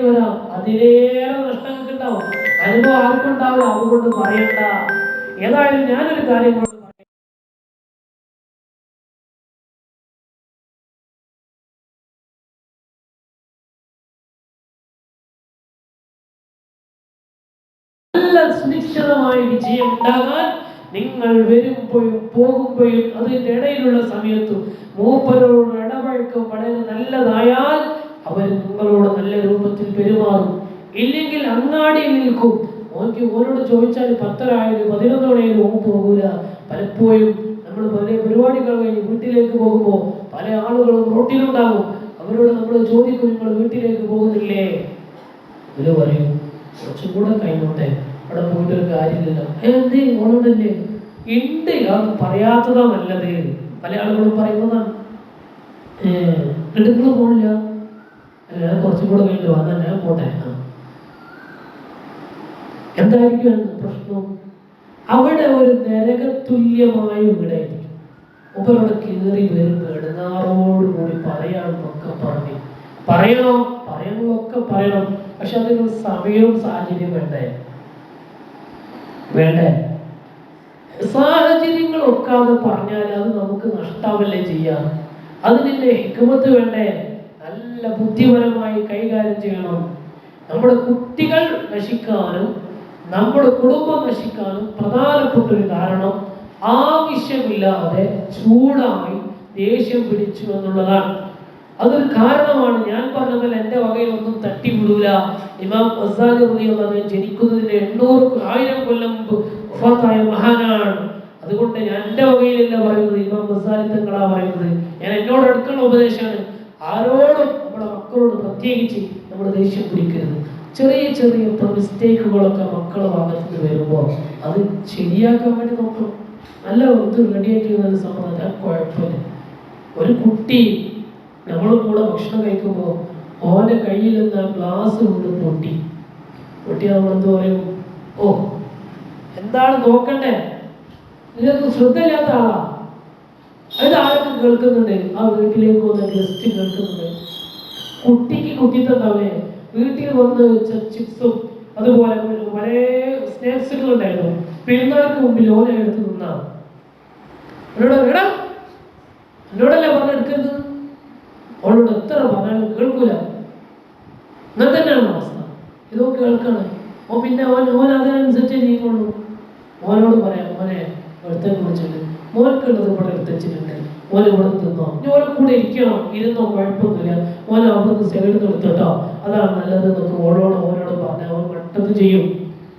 വരാം. അതിലേറെ നഷ്ടങ്ങൾക്ക് ഉണ്ടാവും. അനുഭവം ആർക്കുണ്ടാവും അതുകൊണ്ട് പറയണ്ട. ഏതായാലും ഞാനൊരു കാര്യം കൊണ്ട് നല്ല സുനിശ്ചിതമായ വിജയം ഉണ്ടാകാൻ നിങ്ങൾ വരുമ്പോഴും പോകുമ്പോഴും അതിന്റെ ഇടയിലുള്ള സമയത്തും മൂപ്പരോട് ഇടപഴക്കം വളരെ നല്ലതായാൽ അവർ നിങ്ങളോട് നല്ല രൂപത്തിൽ പെരുമാറും. ഇല്ലെങ്കിൽ അങ്ങാടിയിൽ നിൽക്കും. ഓർക്ക് ഓരോട് ചോദിച്ചാൽ പത്തരായാലും പതിനൊന്നോടെയാലും ഓ പോകൂല. പലപ്പോഴും നമ്മൾ പല പരിപാടികൾ കഴിഞ്ഞ് വീട്ടിലേക്ക് പോകുമ്പോൾ പല ആളുകളും റോട്ടിലുണ്ടാകും. അവരോട് നമ്മൾ ചോദിക്കും നിങ്ങൾ വീട്ടിലേക്ക് പോകുന്നില്ലേ? ഇവർ പറയും കുറച്ചും കൂടെ കഴിഞ്ഞോട്ടെ. അവിടെ പോയിട്ട് ഒരു കാര്യമില്ലല്ലോ. എന്തേ? ഓണോടല്ലേ ഉണ്ട് അത് പറയാത്തതാ നല്ലത്. പല ആളുകളും പറയുന്നതാണ്. നിങ്ങൾ പോണില്ല? അല്ല കുറച്ചും കൂടെ കഴിഞ്ഞു വന്നാ ഞാൻ പോട്ടെ? എന്തായിരിക്കും അതിന് പ്രശ്നം? അവിടെ ഒരു നരകതുല്യമായ വീടായിരിക്കും ഉപരോട് കീറി വരുമ്പോൾ ഇടനാറോടുകൂടി കൂടി പറയാമെന്നൊക്കെ പറഞ്ഞു. പറയണോ പറയണമൊക്കെ പറയണം. പക്ഷെ അതിനൊരു സമയവും സാഹചര്യം വേണ്ടേ? വേണ്ടേ? സാഹചര്യങ്ങൾ ഒക്കാതെ പറഞ്ഞാൽ അത് നമുക്ക് നഷ്ടാവല്ലേ ചെയ്യാം? അതിനെ ഹിക്കുമത്ത് വേണ്ടേ? നല്ല ബുദ്ധിപരമായി കൈകാര്യം ചെയ്യണം. നമ്മുടെ കുട്ടികൾ നശിക്കാനും നമ്മുടെ കുടുംബം നശിക്കാനും പ്രധാനപ്പെട്ട ഒരു കാരണം ആവശ്യമില്ലാതെ ചൂടായി ദേഷ്യം പിടിച്ചു എന്നുള്ളതാണ്. അതൊരു കാരണമാണ്. ഞാൻ പറഞ്ഞതിൽ എന്റെ വകയിൽ ഒന്നും തട്ടിവിടൂല. ഇമാം ഗസാലി റളിയല്ലാഹു ജനിക്കുന്നതിന് എണ്ണൂറ് ആയിരം കൊല്ലം മുമ്പ് മഹാനാണ്. അതുകൊണ്ട് ഞാൻ എന്റെ വകയിലല്ല പറയുന്നത്. ഇമാം ഗസാലി പറയുന്നത്. ഞാൻ എന്നോട് അടുക്കുന്ന ഉപദേശമാണ്. ആരോടും മക്കളോട് പ്രത്യേകിച്ച് നമ്മൾ ദേഷ്യം പിടിക്കരുത്. ചെറിയ ചെറിയ മിസ്റ്റേക്കുകളൊക്കെ മക്കളെ ഭാഗത്ത് വരുമ്പോൾ അത് ശരിയാക്കാൻ വേണ്ടി നോക്കണം. നല്ല ഇത് റെഡിയാക്കി വരുന്ന സമ്മതം കുഴപ്പമില്ല. ഒരു കുട്ടി നമ്മൾ കൂടെ ഭക്ഷണം കഴിക്കുമ്പോൾ ഓന്റെ കയ്യിൽ നിന്ന് ഗ്ലാസ് കൊണ്ട് പൊട്ടി പൊട്ടി നമ്മൾ എന്ത് പറയും? ഓ എന്താണ് നോക്കണ്ടേ? ഇതൊന്നും ശ്രദ്ധയില്ലാത്ത ആളാ. അത് ആരൊക്കെ കേൾക്കുന്നുണ്ട്? ആ വീട്ടിലേക്ക് വന്ന ഗസ്റ്റ് കേൾക്കുന്നുണ്ട്. കുട്ടിക്ക് കുട്ടിത്തണ്ടാവേ വീട്ടിൽ വന്ന് ചിപ്സും അതുപോലെ പല സ്നാക്സുകൾ ഉണ്ടായിരുന്നു പെരുന്നാൾക്ക് മുമ്പിൽ ഓനെ എടുത്ത് നിന്നാ. എന്നോട് എന്നോടല്ലേ പറഞ്ഞെടുക്കരുത് അവളോട് എത്ര പറഞ്ഞാലും കേൾക്കൂല. എന്നാൽ തന്നെയാണ് അവസ്ഥ? ഇതോ കേൾക്കണം. ഓ പിന്നെ ഓൻ ഓൻ അതിനനുസരിച്ച് നീങ്ങുള്ളൂ മോനോട് പറയാം മോനെ എടുത്തേ കുറിച്ചിട്ട് മോനക്കുള്ളത് ഇവിടെ എടുത്ത് മോൻ ഇവിടെ തിന്നോ ഇനി ഓനെ കൂടെ ഇരിക്കണം? ഇരുന്നോ? കുഴപ്പമൊന്നുമില്ല. ഓല അവിടുന്ന് സൈഡിൽ നിർത്തട്ടോ അതാണ് നല്ലത് എന്നൊക്കെ ഓളോട് ഓനോട് പറഞ്ഞാൽ അവൻ പെട്ടെന്ന് ചെയ്യും.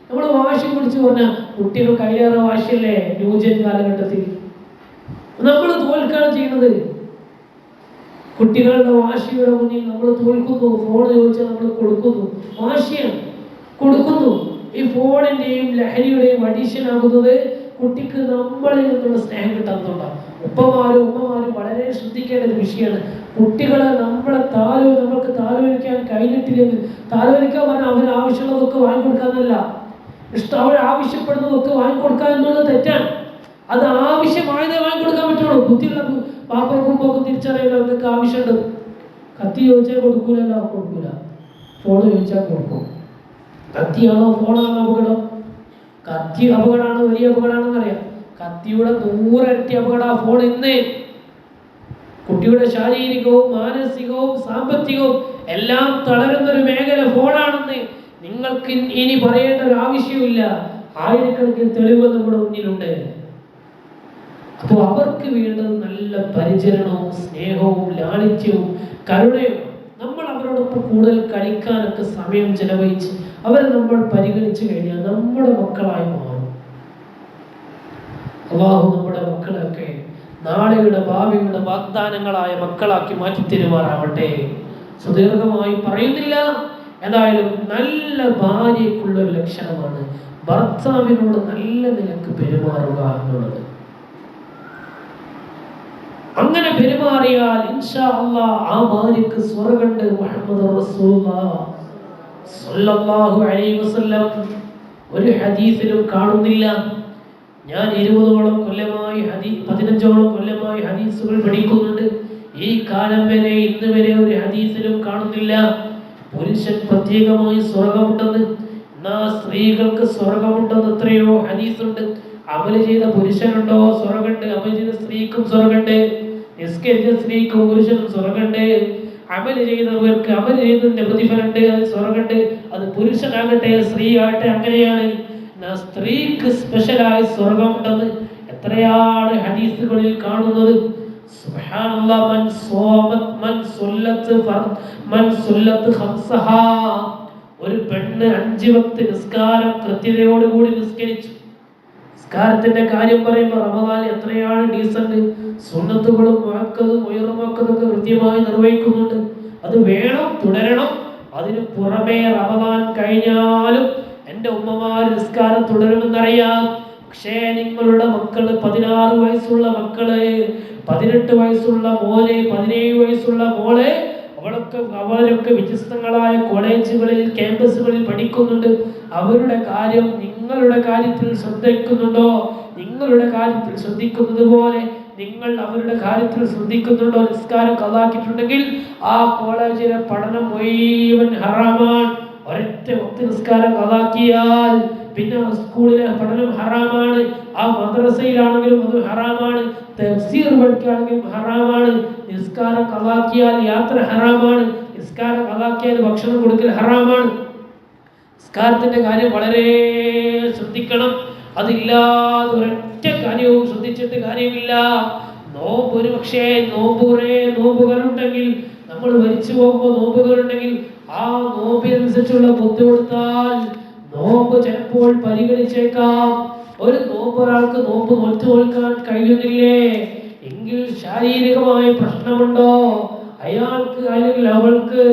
നമ്മൾ വാശി പിടിച്ച് പറഞ്ഞാൽ കുട്ടികൾ കയ്യേറ വാശിയല്ലേ ന്യൂജൻ കാലഘട്ടത്തിൽ? നമ്മൾ തോൽക്കാണ് ചെയ്യുന്നത് കുട്ടികളുടെ വാശിയുടെ മുന്നിൽ നമ്മൾ തോൽക്കുന്നു. ഫോൺ ചോദിച്ചാൽ നമ്മൾ കൊടുക്കുന്നു. വാശിയാണ്. കൊടുക്കുന്നു. ഈ ഫോണിന്റെയും ലഹരിയുടെയും അഡീഷൻ ആകുന്നത് കുട്ടിക്ക് നമ്മളിൽ നിന്നുള്ള സ്നേഹം കിട്ടാത്തതുകൊണ്ടാണ് ഉപ്പമാരും ഉമ്മമാരും വളരെ ശ്രദ്ധിക്കേണ്ട ഒരു വിഷയമാണ്. കുട്ടികളെ നമ്മളെ താലോ നമ്മൾക്ക് താലോലിക്കാൻ കഴിഞ്ഞിട്ടില്ലെങ്കിൽ താലോലിക്കാൻ പറഞ്ഞാൽ അവന് ആവശ്യമുള്ളതൊക്കെ വാങ്ങിക്കൊടുക്കാന്നല്ല ഇഷ്ടം അവർ ആവശ്യപ്പെടുന്നതൊക്കെ വാങ്ങിക്കൊടുക്കുക എന്നുള്ളത് തെറ്റാണ്. അത് ആവശ്യമായതേ വാങ്ങിക്കൊടുക്കാൻ പറ്റുള്ളൂ. ബുദ്ധിയുള്ള പാപ്പർക്കും പോക്കും തിരിച്ചറിയാൻ അവർക്ക് ആവശ്യമുണ്ട്. കത്തി ചോദിച്ചാൽ കൊടുക്കൂലല്ലോ കൊടുക്കൂല. ഫോൺ ചോദിച്ചാൽ കൊടുക്കും. കത്തിയാണോ ഫോണാണോ അപകടം കത്തി അപകടമാണ് വലിയ അപകടമാണെന്ന് അറിയാം. കത്തിയുടെ നൂറരട്ടി അപകട ഫോൺ ഇന്ന്. കുട്ടിയുടെ ശാരീരികവും മാനസികവും സാമ്പത്തികവും എല്ലാം തളരുന്ന ഒരു മേഖല ഫോണാണെന്ന് നിങ്ങൾക്ക് ഇനി പറയേണ്ട ഒരു ആവശ്യമില്ല ആയിരക്കണക്കിന് തെളിവ് നമ്മുടെ മുന്നിലുണ്ട്. അപ്പോൾ അവർക്ക് വേണ്ടത് നല്ല പരിചരണവും സ്നേഹവും ലാളിത്യവും കരുണയും അവരോടൊപ്പം കൂടുതൽ കളിക്കാനൊക്കെ സമയം ചെലവഴിച്ച് അവരെ നമ്മൾ പരിഗണിച്ചു കഴിഞ്ഞാൽ നമ്മുടെ മക്കളായി മാറും. അള്ളാഹു നമ്മുടെ മക്കളൊക്കെ നാളെയുടെ ഭാവിയുടെ വാഗ്ദാനങ്ങളായ മക്കളാക്കി മാറ്റി തരുമാറാവട്ടെ സുദീർഘമായി പറയുന്നില്ല. ഏതായാലും നല്ല ഭാര്യയ്ക്കുള്ള ഒരു ലക്ഷണമാണ് ഭർത്താവിനോട് നല്ല നിലയ്ക്ക് പെരുമാറുക എന്നുള്ളത്. അങ്ങനെ പെരുമാറിയാൽ ഇൻഷാ അല്ലാ ആ ഭാര്യക്ക് സ്വർഗണ്ട് മുഹമ്മദ് സ്വല്ലല്ലാഹു അലൈഹി വസല്ലം. ഒരു ഹദീസിലും കാണുന്നില്ല. ഞാൻ ഇരുപതോളം കൊല്ലമായി ഹദീ പതിനഞ്ചോളം കൊല്ലമായി ഹദീസുകൾ പഠിക്കുന്നുണ്ട്. ഈ കാലം വരെ ഇന്ന് വരെ ഒരു ഹദീസിലും കാണുന്നില്ല. പുരുഷൻ പ്രത്യേക പ്രത്യേകമായി സ്വർഗമുണ്ടെന്ന്. എന്നാ സ്ത്രീകൾക്ക് സ്വർഗമുണ്ടെന്ന് എത്രയോ ഹദീസുണ്ട്. അമൽ ചെയ്ത പുരുഷനുണ്ടോ? സ്വർഗുണ്ട് അമൽ ചെയ്ത സ്ത്രീക്കും സ്വർഗുണ്ട് നിസ്കരിച്ച സ്ത്രീക്കും പുരുഷനും സ്വർഗുണ്ട് അമൽ ചെയ്തവർക്ക് അമൽ ചെയ്തതിന്റെ പ്രതിഫലമുണ്ട്. അത് സ്വർഗുണ്ട് അത് പുരുഷനാകട്ടെ സ്ത്രീ ആകട്ടെ അങ്ങനെയാണ് സ്ത്രീക്ക് സ്പെഷ്യലായി സ്വർഗമുണ്ടെന്ന് എത്രയാണ് ഹദീസുകളിൽ കാണുന്നത്? ഒരു പെണ്ണ് അഞ്ചു വക്ത് നിസ്കാരം കൃത്യതയോടുകൂടി നിസ്കരിച്ചു. നിസ്കാരത്തിന്റെ കാര്യം പറയുമ്പോൾ റമദാൻ എത്രയാണ് ഡീസന്റ് സുന്നത്തുകളും വാക്കതും ഉയർവാക്കതൊക്കെ കൃത്യമായി നിർവഹിക്കുന്നുണ്ട്. അത് വേണം തുടരണം. അതിന് പുറമേ റമദാൻ കഴിഞ്ഞാലും എന്റെ ഉമ്മമാർ നിസ്കാരം തുടരുമെന്നറിയാം. പക്ഷേ നിങ്ങളുടെ മക്കൾ പതിനാറ് വയസ്സുള്ള മക്കൾ പതിനെട്ട് വയസ്സുള്ള മോനെ പതിനേഴ് വയസ്സുള്ള മോളെ അവളൊക്കെ അവരൊക്കെ വ്യത്യസ്തങ്ങളായ കോളേജുകളിൽ ക്യാമ്പസുകളിൽ പഠിക്കുന്നുണ്ട്. അവരുടെ കാര്യം നിങ്ങളുടെ കാര്യത്തിൽ ശ്രദ്ധിക്കുന്നുണ്ടോ? നിങ്ങളുടെ കാര്യത്തിൽ ശ്രദ്ധിക്കുന്നത് പോലെ നിങ്ങൾ അവരുടെ കാര്യത്തിൽ ശ്രദ്ധിക്കുന്നുണ്ടോ? നിസ്കാരം കളാക്കിയിട്ടുണ്ടെങ്കിൽ ആ കോളേജിലെ പഠനം മുഴുവൻ ഹറാമാണ്. ഒരൊറ്റ ഒത്ത നിസ്കാരം കഥാക്കിയാൽ പിന്നെ സ്കൂളിലെ പഠനം ഹറാമാണ്. ആ മദ്രസയിലാണെങ്കിലും അത് ഹറാമാണ്. തഫ്സീർ പഠിക്കുകയാണെങ്കിലും ഹറാമാണ്. നിസ്കാരം കളാക്കിയാൽ യാത്ര ഹറാമാണ്. നിസ്കാരം കളാക്കിയാൽ ഭക്ഷണം കൊടുക്കൽ ഹറാമാണ്. നിസ്കാരത്തിന്റെ കാര്യം വളരെ ശ്രദ്ധിക്കണം. അതില്ലാതെ ഒരൊറ്റ കാര്യവും ശ്രദ്ധിച്ചിട്ട് കാര്യമില്ല. നോമ്പ് ഒരു പക്ഷേ നോമ്പ് കുറേ നോമ്പുകളുണ്ടെങ്കിൽ നമ്മൾ മരിച്ചു പോകുമ്പോൾ നോമ്പുകളുണ്ടെങ്കിൽ ആ നോമ്പിനനുസരിച്ചുള്ള ബുദ്ധി കൊടുത്താൽ നോമ്പ് ചിലപ്പോൾ പരിഗണിച്ചേക്കാം. ഒരു നോമ്പ് ഒരാൾക്ക് നോമ്പ് നോറ്റ് നോൽക്കാൻ കഴിയുന്നില്ലേ? എങ്കിൽ ശാരീരികമായ പ്രശ്നമുണ്ടോ? അയാൾക്ക് അല്ലെങ്കിൽ അവൾക്ക്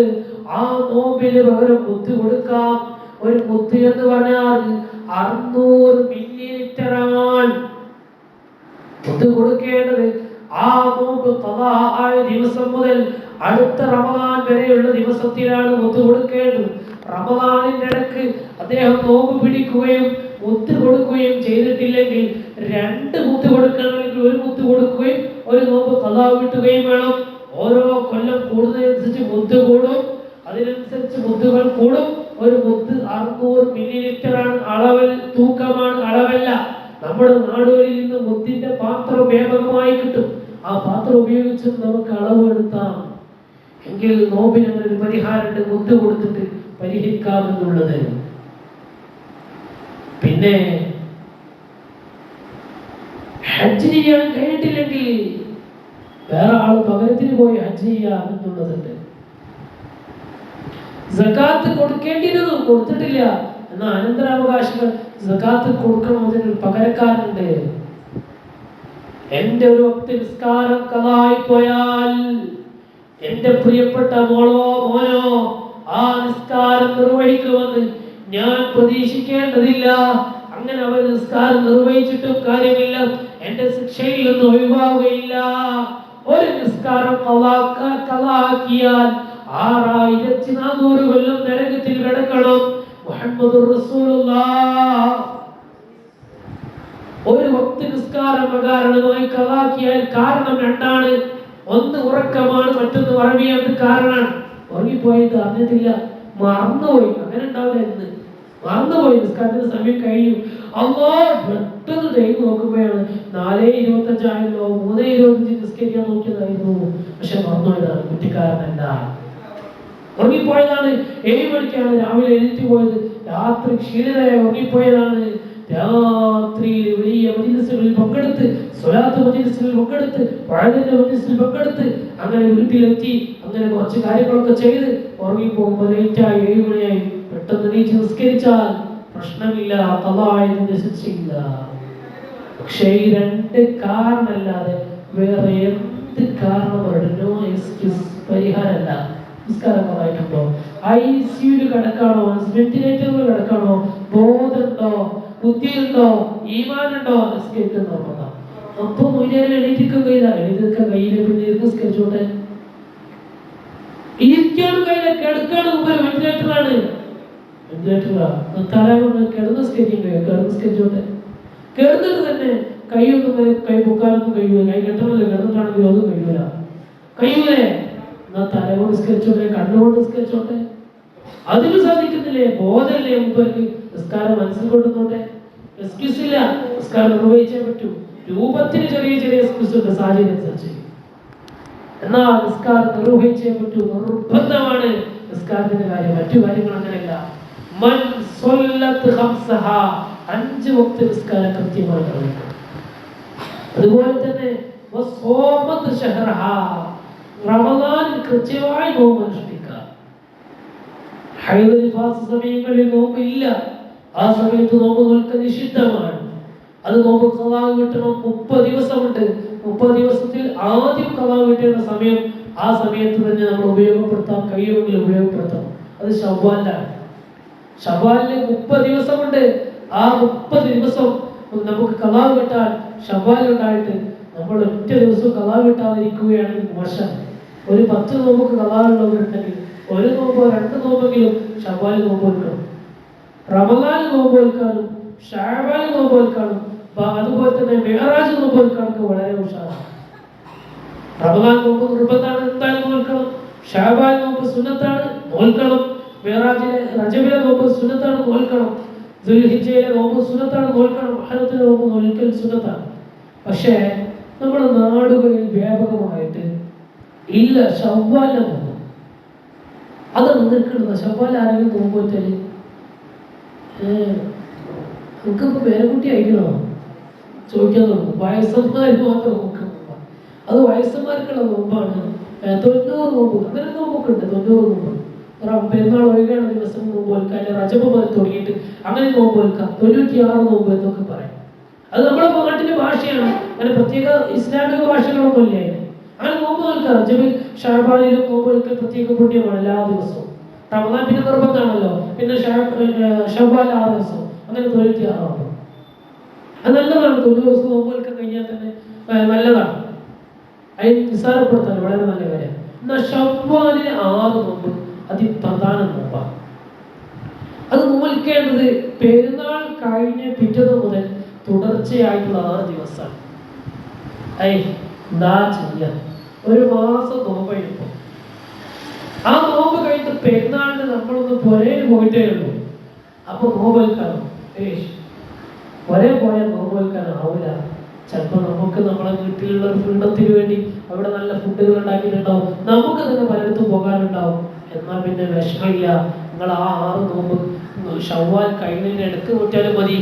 ആ നോമ്പിന് പകരം ബുദ്ധി കൊടുക്കാം. ഒരു ബുദ്ധി എന്ന് പറഞ്ഞാൽ അറുന്നൂറ് മില്ലി ആണ് ബുദ്ധി കൊടുക്കേണ്ടത് ആ നോമ്പ് ആയ ദിവസം മുതൽ അടുത്ത റമദാൻ വരെയുള്ള ദിവസത്തിലാണ് മുത്ത് കൊടുക്കേണ്ടത്. റമദാനിന്റെ ഇടയ്ക്ക് അദ്ദേഹം നോമ്പ് പിടിക്കുകയും മുത്ത് കൊടുക്കുകയും ചെയ്തിട്ടില്ലെങ്കിൽ രണ്ട് മുത്ത് കൊടുക്കണമെങ്കിൽ ഒരു മുത്ത് കൊടുക്കുകയും ഒരു നോമ്പ് കഥാ വിട്ടുകയും വേണം. ഓരോ കൊല്ലം കൂടുന്നതനുസരിച്ച് മുത്ത് കൂടും. അതിനനുസരിച്ച് മുത്തുകൾ കൂടും. ഒരു മുത്ത് അറുന്നൂറ് മില്ലി ലിറ്റർ ആണ് അളവൽ തൂക്കമാണ് അളവല്ല. നമ്മുടെ നാടുകളിൽ നിന്ന് മുത്തിന്റെ പാത്രം വ്യാപകമായി കിട്ടും. ആ പാത്രം ഉപയോഗിച്ച് നമുക്ക് അളവ് എടുത്താം എങ്കിൽ നോമ്പിന് ഒരു പരിഹാരമുണ്ട്. മുത്ത് കൊടുത്തിട്ട് പരിഹരിക്കാമെന്നുള്ളത്. പിന്നെ ഹജ്ജ് ചെയ്യാൻ കഴിഞ്ഞിട്ടില്ലെങ്കിൽ വേറെ ആൾ പകരത്തിന് പോയി ഹജ്ജ് ചെയ്യാം എന്നുള്ളതുണ്ട്. സക്കാത്ത് കൊടുക്കേണ്ടിയിരുന്നു കൊടുത്തിട്ടില്ല. എന്നാൽ അനന്തരാവകാശികൾ സക്കാത്ത് കൊടുക്കണം അതിനൊരു പകരക്കാരുണ്ട് എന്റെ ഒരു ഭക്തി നിസ്കാരം കഥായി പോയാൽ എന്റെ പ്രിയപ്പെട്ട മോളോ മോനോ നിർവഹിക്കുമെന്ന് ഞാൻ പ്രതീക്ഷിക്കേണ്ടതില്ല. അങ്ങനെ അവർ നിസ്കാരം നിർവഹിച്ചിട്ടും കാര്യമില്ല. എന്റെ ശിക്ഷയിൽ നിന്ന് ഒഴിവാകുകയില്ല ഒരു നിസ്കാരം കലാക്ക- കലാക്കിയാൽ ആറായിരത്തി നാനൂറ് കൊല്ലം നരകത്തിൽ കിടക്കണം. മുഹമ്മദ് ഒരു ഭക്തി നിസ്കാരം അകാരണമായി കലാക്കിയാൽ കാരണം രണ്ടാണ്. ഒന്ന് ഉറക്കമാണ് മറ്റൊന്ന് ഉറങ്ങിയത് കാരണമാണ്. ഉറങ്ങിപ്പോയത് അറിഞ്ഞിട്ടില്ല. മറന്നുപോയി. അങ്ങനെ ഉണ്ടാവില്ല എന്ന് മറന്നുപോയി. നിസ്കാരത്തിന് സമയം കഴിഞ്ഞു. അമ്മോ പെട്ടെന്ന് ദൈവം നോക്കുമ്പോഴാണ് നാലേ ഇരുപത്തഞ്ചായല്ലോ മൂന്നേ ഇരുപത്തഞ്ച് നിസ്കരിക്കാൻ നോക്കിയതായിരുന്നു. പക്ഷെ മറന്നുപോയതാണ്. കുറ്റിക്കാരനല്ല ഉറങ്ങിപ്പോയതാണ്. ഏഴ് മണിക്കാണ് രാവിലെ എഴുതി പോയത്. രാത്രി ക്ഷീണിതരായി ഉറങ്ങിപ്പോയതാണ്. രാത്രിയിൽ വലിയ മജിലിസുകളിൽ പങ്കെടുത്ത് സ്വലാത്ത് മജിലിസിൽ പങ്കെടുത്ത് വഴുതിന്റെ മജിലിസിൽ പങ്കെടുത്ത് അങ്ങനെ വീട്ടിലെത്തി അങ്ങനെ കുറച്ച് കാര്യങ്ങളൊക്കെ ചെയ്ത് ഉറങ്ങിപ്പോകുമ്പോൾ ലേറ്റായി ഏഴ് മണിയായി പെട്ടെന്ന് നീച്ച് നിസ്കരിച്ചാൽ പ്രശ്നമില്ല തലായതിന്റെ ശിക്ഷയില്ല. പക്ഷേ ഈ രണ്ട് കാരണമല്ലാതെ വേറെ എന്ത് കാരണം നോ എക്സ്ക്യൂസ് പരിഹാരമല്ല. ഐ സിയിൽ കിടക്കാണോ? കിടക്കാണോ? ബോധമുണ്ടോ? ബുദ്ധിയുണ്ടോ? ഈമാനുണ്ടോ? നിസ്കരിക്കുന്ന നോക്കാം അപ്പൊ മുന്നേ എണീറ്റിക്കും കയ്യില. എണീറ്റിക്കാൻ കയ്യിൽ പിന്നെ നിസ്കരിച്ചോട്ടെ ഇരിക്കാനും കഴിയില്ല കിടക്കാണ് മുമ്പ് വെന്റിലേറ്ററാണ്. വെന്റിലേറ്ററാ. തല കൊണ്ട് കിടന്ന് കഴിയും കിടന്ന് കിടന്നിട്ട് തന്നെ കൈയൊന്നും കൈ പൊക്കാനൊന്നും കഴിയൂല. കൈ കെട്ടണമല്ലോ. കിടന്നിട്ടാണെങ്കിൽ ഒന്നും കഴിയൂല. കഴിയൂലേ? എന്നാ തല കൊണ്ട് സ്കരിച്ചോട്ടെ കണ്ണുകൊണ്ട് സ്കരിച്ചോട്ടെ അതിന് സാധിക്കുന്നില്ലേ? ബോധമല്ലേ മുമ്പർക്ക് നിസ്കാരം മനസ്സിൽ കൊണ്ടുവന്നോട്ടെ എക്സ്ക്യൂസ് ഇല്ല നമസ്കാരം നിർവഹിച്ചേ പറ്റൂ. രൂപത്തിന് ചെറിയ ചെറിയ എക്സ്ക്യൂസ് ഉണ്ട് സാഹചര്യം അനുസരിച്ച് എന്നാൽ നിസ്കാരം നിർവഹിച്ചേ പറ്റൂ. നിർബന്ധമാണ് നിസ്കാരത്തിന്റെ കാര്യം. മറ്റു കാര്യങ്ങൾ അങ്ങനെയല്ല. മൻ സൊല്ലത്ത് ഖംസഹ. അഞ്ച് വക്ത നിസ്കാരം കൃത്യമായി നിർവഹിക്കണം. അതുപോലെ തന്നെ വസോമത്ത് ഷഹ്റഹ. റമദാൻ കൃത്യമായി നോമ്പ് അനുഷ്ഠിക്കുക. ഹൈദ് നിഫാസ് സമയങ്ങളിൽ നോമ്പ് ഇല്ല. ആ സമയത്ത് നോമ്പ് നോൽക്കാൻ നിഷിദ്ധമാണ്. അത് നോമ്പ് കലാ കിട്ടണം മുപ്പത് ദിവസമുണ്ട്. മുപ്പത് ദിവസത്തിൽ ആദ്യം കലാ കിട്ടേണ്ട സമയം ആ സമയത്ത് തന്നെ നമ്മൾ ഉപയോഗപ്പെടുത്താം കഴിയുമെങ്കിൽ ഉപയോഗപ്പെടുത്താം അത് ഷവ്വാലാണ് ഷവാലിന് മുപ്പത് ദിവസമുണ്ട്. ആ മുപ്പത് ദിവസം നമുക്ക് കലാ കിട്ടാൻ ഷവാൽ ഉണ്ടായിട്ട് നമ്മൾ ഒറ്റ ദിവസം കലാ കിട്ടാതിരിക്കുകയാണെങ്കിൽ മോശം. ഒരു പത്ത് നോമ്പ് കലാ ഉള്ളവരുണ്ടെങ്കിൽ ഒരു നോമ്പോ രണ്ട് നോമ്പെങ്കിലും ഷവാൽ നോമ്പ് വെക്കണം റമദാൻ നോമ്പ് വെക്കാനും ഷാബാൻ നോമ്പ് വെക്കാനും അതുപോലെ തന്നെ മെഹറാജ് നോമ്പ് വളരെ ഉഷാറാണ്. റമദാൻ നോമ്പ് നിർബന്ധമാണ് എന്തായാലും നോൽക്കണം. ഷാബാൻ നോമ്പ് സുന്നത്താണ് നോൽക്കണം. മേറാജിലെ റജബിലെ നോമ്പ് സുന്നത്താണ് നോൽക്കണം. ദുൽഹിജയിലെ നോമ്പ് സുന്നത്താണ് നോൽക്കണം. ഭാരത്തിലെ നോമ്പ് നോൽക്കൽ സുന്നത്താണ്. പക്ഷേ നമ്മുടെ നാടുകളിൽ വ്യാപകമായിട്ട് ഇല്ല ഷവ്വാല അത് നിൽക്കുന്നത്. ഷവ്വാൽ ആരെങ്കിലും നമുക്കിപ്പോ പേരക്കുട്ടി അയക്കണോ ചോദിക്കാൻ തുടങ്ങും വയസ്സന്മാർ മാത്രം നോക്ക അത് വയസ്സന്മാർക്കുള്ള നോമ്പാണ്. തൊണ്ണൂറ് നോമ്പ്. അങ്ങനെ നോമ്പൊക്കെ ഉണ്ട് തൊണ്ണൂറ് നോമ്പ്. പെരുന്നാൾ ഒഴികെയുള്ള ദിവസം നോമ്പ് വെൽക്കാം അല്ലെങ്കിൽ റജബ് മുതൽ തുടങ്ങിയിട്ട് അങ്ങനെ നോമ്പ് വയ്ക്കാം തൊണ്ണൂറ്റി ആറ് നോമ്പ് എന്നൊക്കെ പറയും. അത് നമ്മുടെ നാട്ടിലെ ഭാഷയാണ്. അങ്ങനെ പ്രത്യേക ഇസ്ലാമിക ഭാഷകളൊന്നും ഇല്ലേ അങ്ങനെ നോമ്പ് വയ്ക്കാം റജബിൽ ഷാബാനിലും നോമ്പ് വയ്ക്കാൻ പ്രത്യേക പുണ്യമാണ് എല്ലാ ദിവസവും. റമദാൻ പിന്നെ നിർബന്ധമാണല്ലോ. പിന്നെ ഷവാൽ ആറ് ദിവസം അങ്ങനെ തൊണ്ണൂറ്റി ആറാണ് അത് നല്ലതാണ്. തൊണ്ണൂറ് ദിവസം നോമ്പ് വെൽക്കാൻ കഴിഞ്ഞാൽ തന്നെ നല്ലതാണ്. അതിന് നിസ്സാരപ്പെടുത്താൻ വളരെ നല്ല കാര്യം. എന്നാൽ ഷവ്വാലിന് ആറ് നോമ്പ് അതിപ്രധാന നോമ്പാണ്. അത് നോൽക്കേണ്ടത് പെരുന്നാൾ കഴിഞ്ഞ പിറ്റത് മുതൽ തുടർച്ചയായിട്ടുള്ള ആറ് ദിവസമാണ്. ഒരു മാസം നോമ്പെടുക്കും ആ നോമ്പ് കഴിഞ്ഞ് പെരുന്നാളിന് നമ്മളൊന്ന് പുരയിൽ പോയിട്ടേ ഉള്ളൂ. അപ്പൊ നോമ്പൽക്കണം ഒരേ പോയാൽ നോമ്പൽക്കാൻ ആവില്ല ചിലപ്പോൾ നമുക്ക് നമ്മളെ വീട്ടിലുള്ള ഒരു ഫ്രീഡത്തിന് വേണ്ടി അവിടെ നല്ല ഫുഡുകൾ ഉണ്ടാക്കിയിട്ടുണ്ടാവും. നമുക്ക് തന്നെ പലയിടത്തും പോകാനുണ്ടാവും. എന്നാൽ പിന്നെ വിഷമില്ല നിങ്ങൾ ആ ആറ് നോമ്പ് ഷവ്വാൽ കഴിഞ്ഞതിന് ഇടയ്ക്ക് നോക്കിയാലും മതി.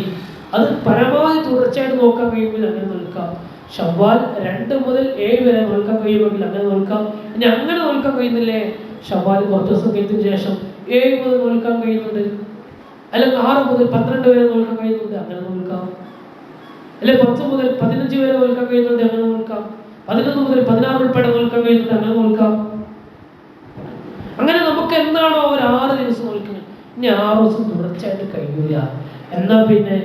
അത് പരമാവധി തുടർച്ചയായിട്ട് നോക്കാൻ കഴിയുമ്പോൾ അങ്ങനെ നോക്കാം ഷവ്വാൽ രണ്ട് മുതൽ ഏഴ് വരെ നോൽക്കാൻ കഴിയുമെങ്കിൽ അങ്ങനെ നോൽക്കാം. ഇനി അങ്ങനെ നോൽക്കാൻ കഴിയുന്നില്ലേ? ഷവ്വാൽ കുറച്ച് ദിവസം കഴിഞ്ഞതിന് ശേഷം ഏഴ് മുതൽ നോൽക്കാൻ കഴിയുന്നുണ്ട്. അല്ലെങ്കിൽ ആറ് മുതൽ പന്ത്രണ്ട് വരെ നോൽക്കാൻ കഴിയുന്നുണ്ട്. അങ്ങനെ നോൽക്കാം. അല്ലെ പത്ത് മുതൽ പതിനഞ്ച് വരെ നോൽക്കാൻ കഴിയുന്നുണ്ട്. അങ്ങനെ നോൽക്കാം. പതിനൊന്ന് മുതൽ പതിനാറ് ഉൾപ്പെടെ നോൽക്കാൻ കഴിയുന്നുണ്ട്. അങ്ങനെ നോൽക്കാം. അങ്ങനെ നമുക്ക് എന്താണോ ഒരു ആറ് ദിവസം നോൽക്കുന്നത്. ഇനി ആറ് ദിവസം തുടർച്ചയായിട്ട് കഴിയൂല. എന്നാൽ പിന്നെ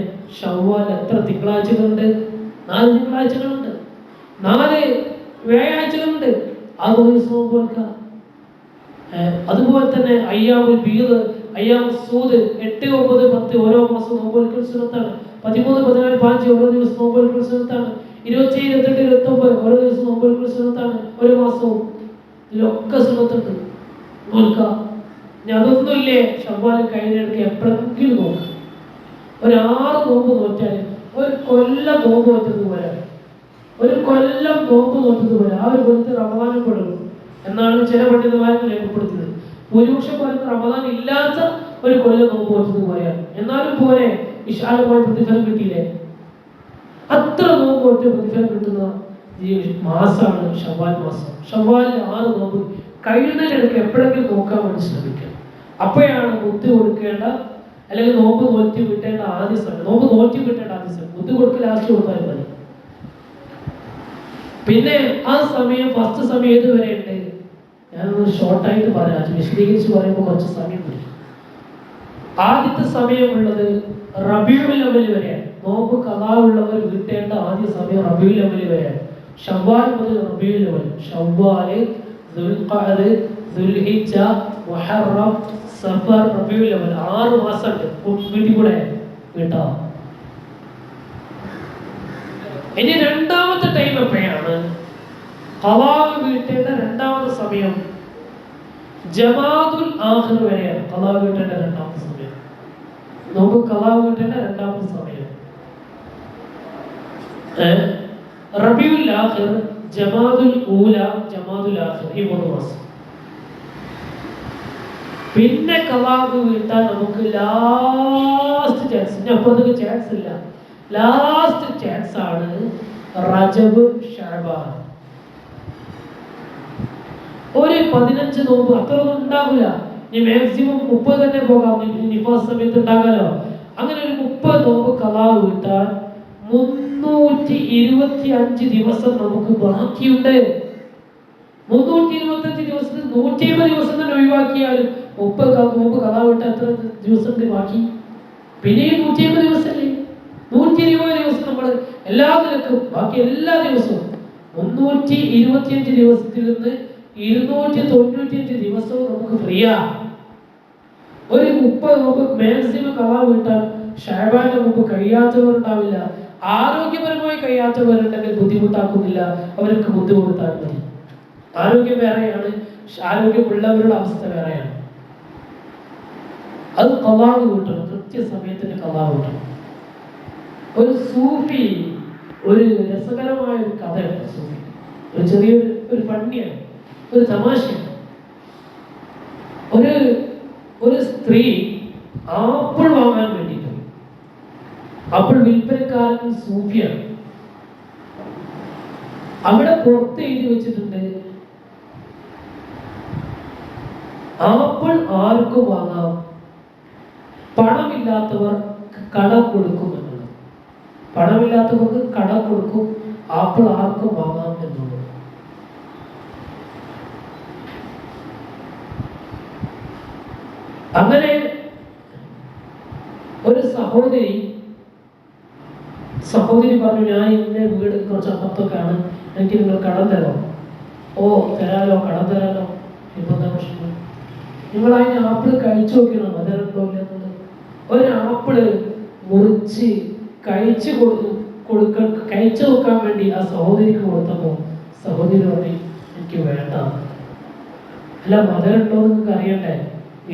ഷവ്വാൽ എത്ര തിങ്കളാഴ്ചകളുണ്ട് നാല് തിങ്കളാഴ്ചകളുണ്ട് നാല് വ്യാഴാഴ്ചകളുണ്ട്. ആ ദിവസം നോമ്പ് നോക്കാം ഏഹ് അതുപോലെ തന്നെ അയ്യാമുൽ ബീദ് അയ്യാം സൂദ് എട്ട് ഒമ്പത് പത്ത് ഓരോ മാസം നോമ്പോൽക്കൽ സുന്നത്താണ്. പതിമൂന്ന് പതിനാല് പാഞ്ച് ഓരോ ദിവസം നോമ്പോൽക്കൽ സുന്നത്താണ്. ഇരുപത്തി ഇരുപത്തെട്ട് ഇരുപത്തി ഒമ്പത് ഓരോ ദിവസം നോമ്പോൽക്കൽ സുന്നത്താണ്. ഒരു മാസവും ഇതിലൊക്കെ സുന്നത്തുണ്ട്. ഇനി അതൊന്നുമില്ലേ? ഷവ്വാൽ കഴിഞ്ഞിടയ്ക്ക് എപ്പോഴെങ്കിലും നോക്കാം. ഒരാറ് നോമ്പ് നോറ്റാൽ ഒരു കൊല്ലം നോമ്പ് നോറ്റത് ഒരു കൊല്ലം നോമ്പ് നോറ്റത് ആ ഒരു കൊല്ലത്ത് റമദാനും കൊടുക്കും. എന്നാണ് ചില പണ്ഡിതന്മാരും രേഖപ്പെടുത്തുന്നത്. ഭൂരിപക്ഷം പോലും റമദാൻ ഇല്ലാത്ത ഒരു കൊല്ലം നോമ്പ് നോറ്റത് പോലെയാണ്. എന്നാലും പോലെ വിശാലമായ പ്രതിഫലം കിട്ടിയില്ലേ? അത്ര നോമ്പ് ഒറ്റ പ്രതിഫലം കിട്ടുന്ന മാസമാണ് ഷവാൽ മാസം. ഷവാലിന് ആറ് നോമ്പ് കഴിയുന്നതിനിടയ്ക്ക് എപ്പോഴെങ്കിലും നോക്കാൻ വേണ്ടി ശ്രമിക്കുക അപ്പോഴാണ് മുത്ത് കൊടുക്കേണ്ട അല്ലെങ്കിൽ നോമ്പ് നോറ്റി വിട്ടേണ്ട ആദ്യ സമയം നോമ്പ് നോറ്റി വിട്ടേണ്ട ആദ്യ സമയം ബുദ്ധി കൊടുക്കൽ ലാസ്റ്റ് കൊടുത്താൽ മതി. പിന്നെ ആ സമയം ഫസ്റ്റ് സമയം ഏതുവരെ ഉണ്ട്? ഞാനൊന്ന് ഷോർട്ടായിട്ട് പറയാം. വിശദീകരിച്ച് പറയുമ്പോൾ കുറച്ച് സമയം പിടിക്കും. ആദ്യത്തെ സമയമുള്ളത് റബിയുൽ ലെവൽ വരെയാണ്. നോമ്പ് കഥാവുള്ളവർ കിട്ടേണ്ട ആദ്യ സമയം റബിയുൽ ലെവൽ വരെയാണ്. ഷവ്വാൽ മുതൽ റബിയുൽ ലെവൽ ഷവ്വാൽ ദുൽഖഅദ് ദുൽഹിജ്ജ മുഹറം സഫർ റിവ്യൂ അവൽ ആറ് മാസം വീട്ടിൽ കൂടെ കേട്ടോ. ഇനി രണ്ടാമത്തെ ടൈം എപ്പോഴാണ്? കലാവ് വീട്ടേണ്ട രണ്ടാമത്തെ സമയം ജമാതുൽ ആഖിർ വരെയാണ്. കലാവ് വീട്ടേണ്ട രണ്ടാമത്തെ സമയം. നമുക്ക് കലാവ് വീട്ടേണ്ട രണ്ടാമത്തെ സമയം? റബിയുൽ ആഹിർ ജമാദുൽ ഊല ജമാദുൽ ആഹിർ ഈ മൂന്ന് മാസം. പിന്നെ കവാബ് വീട്ടാൻ നമുക്ക് ലാസ്റ്റ് ചാൻസ് ഇനി അതൊക്കെ ചാൻസ് ഇല്ല. ലാസ്റ്റ് ചാൻസ് ആണ് റജബ് ഷാബാൻ. ഒരു പതിനഞ്ച് നോമ്പ് അത്രയൊന്നും ഉണ്ടാവില്ല. ഇനി മാക്സിമം മുപ്പത് തന്നെ പോകാം. നിഫാസ് സമയത്ത് ഉണ്ടാകാലോ? അങ്ങനെ ഒരു മുപ്പത് നോമ്പ് കലാവ് വീട്ടാൻ മുന്നൂറ്റി ഇരുപത്തി അഞ്ച് ദിവസം നമുക്ക് ബാക്കിയുണ്ട്. മുന്നൂറ്റി ഇരുപത്തി അഞ്ച് ദിവസത്തിൽ നൂറ്റി അമ്പത് ദിവസം തന്നെ ഒഴിവാക്കിയാലും മുപ്പത് മുമ്പ് കഥ എത്ര ദിവസം ബാക്കി? പിന്നെയും നൂറ്റി അമ്പത് ദിവസമല്ലേ? നൂറ്റി ഇരുപത് ദിവസം നമ്മൾ എല്ലാ നിലക്കും ബാക്കി എല്ലാ ദിവസവും മുന്നൂറ്റി ഇരുപത്തിയഞ്ച് ദിവസത്തിൽ നിന്ന് ഇരുന്നൂറ്റി തൊണ്ണൂറ്റിയഞ്ച് ദിവസവും നമുക്ക് ഫ്രീയാ. ഒരു മുപ്പത് മുമ്പ് മാക്സിമം കഥ വീട്ടാൻ ഷാബാന്റെ മുമ്പ് കഴിയാത്തവരുണ്ടാവില്ല ആരോഗ്യപരമായി കഴിയാത്തവരുണ്ടെങ്കിൽ ബുദ്ധിമുട്ടാക്കുന്നില്ല. അവർക്ക് ബുദ്ധിമുട്ടാൻ മതി ആരോഗ്യം വേറെയാണ്. ആരോഗ്യമുള്ളവരുടെ അവസ്ഥ വേറെയാണ്. അത് കലാവ് കൂട്ടണം കൃത്യസമയത്തിന് കലാവ് കൂട്ടണം. ഒരു സൂഫി ഒരു രസകരമായ ഒരു കഥയാണ് സൂഫി. ഒരു ചെറിയൊരു ഒരു ഫണ്ണിയാണ് ഒരു തമാശയാണ്. ഒരു ഒരു സ്ത്രീ ആപ്പിൾ വാങ്ങാൻ വേണ്ടിയിട്ട് ആപ്പിൾ വിൽപ്പനക്കാരൻ സൂഫിയാണ്. അവിടെ പുറത്ത് എഴുതി വെച്ചിട്ടുണ്ട് ആപ്പിൾ ആർക്കും വാങ്ങാം? പണമില്ലാത്തവർ കടം കൊടുക്കും എന്നുള്ളത്. പണമില്ലാത്തവർക്ക് കടം കൊടുക്കും. ആപ്പിൾ ആർക്കും വാങ്ങാം എന്നുള്ളത്. അങ്ങനെ ഒരു സഹോദരി സഹോദരി പറഞ്ഞു ഞാൻ ഇന്നേ വീട് കുറച്ച് അപ്പത്തൊക്കെയാണ് എനിക്ക് നിങ്ങൾ കടം തരാം ഓ തരാലോ കടം തരാലോ. ഇപ്പൊ എന്താ നിങ്ങൾ അതിന് ആപ്പിൾ കഴിച്ചു നോക്കണം അതെ ഒരു ആപ്പിൾ മുറിച്ച് കഴിച്ചു കൊടു കൊടുക്ക കഴിച്ചു നോക്കാൻ വേണ്ടി ആ സഹോദരിക്ക് കൊടുത്തപ്പോ സഹോദരി പറഞ്ഞു എനിക്ക് വേണ്ട. അല്ല മധുരമുണ്ടോ നിങ്ങൾക്ക് അറിയണ്ടേ?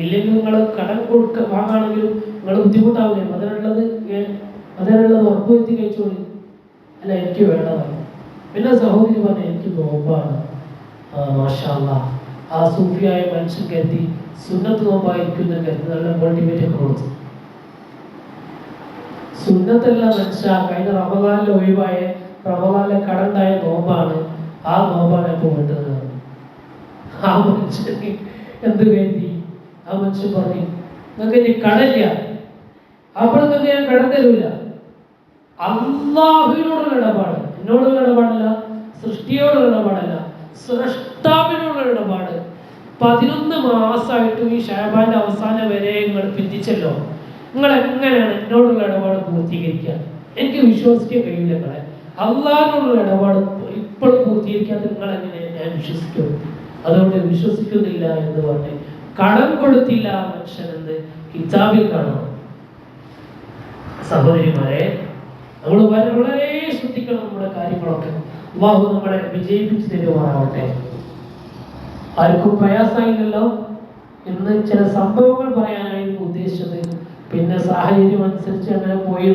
ഇല്ലെങ്കിൽ നിങ്ങൾ കടം കൊടുക്ക വാങ്ങാണെങ്കിലും നിങ്ങൾ ബുദ്ധിമുട്ടാവില്ലേ? മധുരമുള്ളത് മധുരമുള്ളത് ഉറപ്പുവരുത്തി കഴിച്ചോളി. അല്ല എനിക്ക് വേണ്ടതാണ്. പിന്നെ സഹോദരി പറഞ്ഞു എനിക്ക് നോമ്പാണ്. ആ മാഷാ അല്ലാ. ആ സൂഫിയായ മനുഷ്യൻ കരുതി സുന്നത്ത് നോമ്പായിരിക്കും എന്ന് കരുതി നല്ല മോട്ടിവേറ്റ് കൊടുത്തു. സുന്നത്തല്ല മനുഷ്യ കഴിഞ്ഞ റമദാനിലെ ഒഴിവായ റമദാനിലെ കടണ്ടായ നോമ്പാണ്. ആ നോമ്പാണ് ഇപ്പോൾ വേണ്ടത്. ആ മനുഷ്യന് എന്ത് വേണ്ടി? ആ മനുഷ്യൻ പറഞ്ഞു നിങ്ങൾക്ക് ഇനി കടല്ല അപ്പോൾ നിങ്ങൾക്ക് ഞാൻ കടം തരൂല. അള്ളാഹുവിനോടുള്ള ഇടപാട്. എന്നോടുള്ള ഇടപാടല്ല സൃഷ്ടിയോടുള്ള ഇടപാടല്ല സൃഷ്ടാവിനോടുള്ള ഇടപാട്. പതിനൊന്ന് മാസമായിട്ടും ഈ ഷാബാന്റെ അവസാനം വരെ നിങ്ങൾ പിന്തിച്ചല്ലോ. നിങ്ങൾ എങ്ങനെയാണ് എന്നോടുള്ള ഇടപാട് പൂർത്തീകരിക്കുക? എനിക്ക് വിശ്വസിക്കാൻ കഴിയില്ല നിങ്ങളെ അള്ളാഹിനോടുള്ള ഇടപാട് ഇപ്പോഴും പൂർത്തീകരിക്കാതെ നിങ്ങൾ എങ്ങനെ ഞാൻ വിശ്വസിക്കും അതുകൊണ്ട് വിശ്വസിക്കുന്നില്ല എന്ന് പറഞ്ഞ് കടം കൊടുത്തില്ല മനുഷ്യൻ എന്ന് കിതാബിൽ കാണാം സഹോദരിമാരെ നമ്മൾ വളരെ വളരെ ശ്രദ്ധിക്കണം നമ്മുടെ കാര്യങ്ങളൊക്കെ. അള്ളാഹു നമ്മളെ വിജയിപ്പിച്ചു തരുമാറാവട്ടെ. ആർക്കും പ്രയാസമായില്ലല്ലോ എന്ന് ചില സംഭവങ്ങൾ പറയാനായിരുന്നു ഉദ്ദേശിച്ചത് പിന്നെ സാഹചര്യം അനുസരിച്ച് അങ്ങനെ പോയി